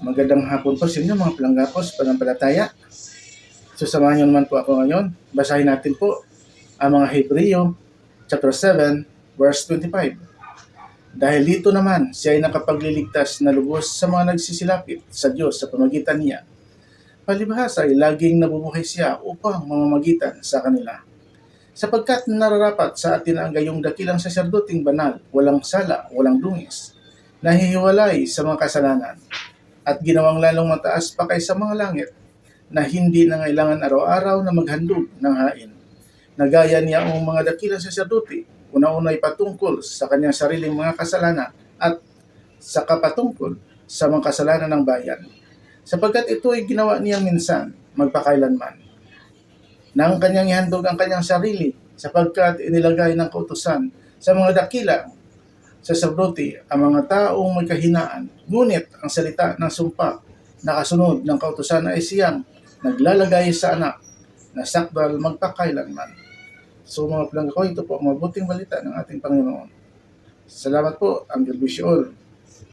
Magandang hapon po sa inyo mga palanggapos, panampalataya. So samahan niyo naman po ako ngayon. Basahin natin po ang mga Hebreo chapter 7 verse 25. Dahil dito naman siya ay nakapagliligtas na lubos sa mga nagsisilapit sa Diyos sa pamagitan niya. Palibhasa ay laging nabubuhay siya upang mamamagitan sa kanila. Sapagkat nararapat sa atin ang gayong dakilang saserdoting banal, walang sala, walang dungis, nahihiwalay sa mga kasalanan, at ginawang lalong mataas pa kaysa mga langit, na hindi na ngailangan araw-araw na maghandog ng hain. Nagaya niya ang mga dakilang saserdote, una-una ay patungkol sa kanyang sariling mga kasalanan at sa kapatungkol sa mga kasalanan ng bayan. Sapagkat ito ay ginawa niya minsan, magpakailanman nang kanyang ihandog ang kanyang sarili sapagkat inilagay ng kautusan sa mga dakila sa sacerdote ang mga taong may kahinaan. Ngunit ang salita ng sumpa na kasunod ng kautusan ay siyang naglalagay sa anak na sakdal magpakailanman. So mga plangga ko, ito po ang mabuting balita ng ating Panginoon. Salamat po, ang God bless you all.